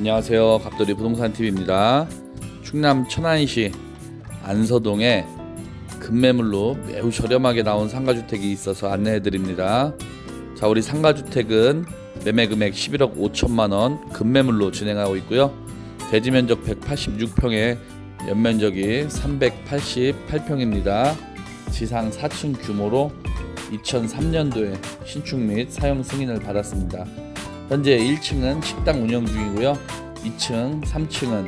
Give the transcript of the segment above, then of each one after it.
안녕하세요. 갑돌이 부동산 TV입니다. 충남 천안시 안서동에 급매물로 매우 저렴하게 나온 상가주택이 있어서 안내해 드립니다. 자, 우리 상가주택은 매매 금액 11억 5천만 원 급매물로 진행하고 있고요. 대지 면적 186평에 연면적이 388평입니다. 지상 4층 규모로 2003년도에 신축 및 사용 승인을 받았습니다. 현재 1층은 식당 운영 중이고요. 2층, 3층은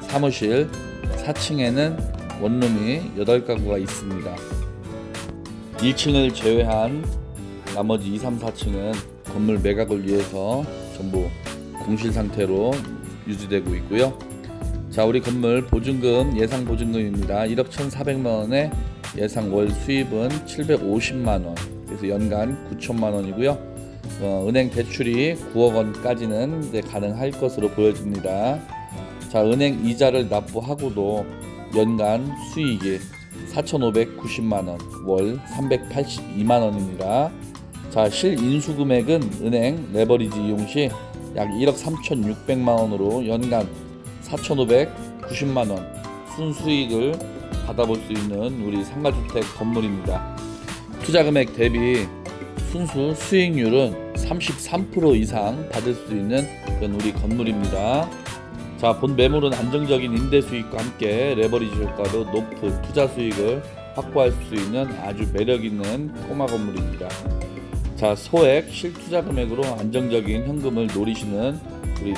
사무실, 4층에는 원룸이 8가구가 있습니다. 1층을 제외한 나머지 2, 3, 4층은 건물 매각을 위해서 전부 공실 상태로 유지되고 있고요. 자, 우리 건물 보증금 예상 보증금입니다. 1억 1,400만 원에 예상 월 수입은 750만 원. 그래서 연간 9천만 원이고요. 어, 은행 대출이 9억 원까지는 이제 가능할 것으로 보여집니다. 자, 은행 이자를 납부하고도 연간 수익이 4,590만 원, 월 382만 원입니다. 자, 실 인수 금액은 은행 레버리지 이용 시 약 1억 3,600만 원으로 연간 4,590만 원 순수익을 받아볼 수 있는 우리 상가주택 건물입니다. 투자 금액 대비 순수 수익률은 33% 이상 받을 수 있는 그런 우리 건물입니다. 자, 본 매물은 안정적인 임대 수익과 함께 레버리지 효과로 높은 투자 수익을 확보할 수 있는 아주 매력 있는 꼬마 건물입니다. 자, 소액 실투자 금액으로 안정적인 현금을 노리시는 우리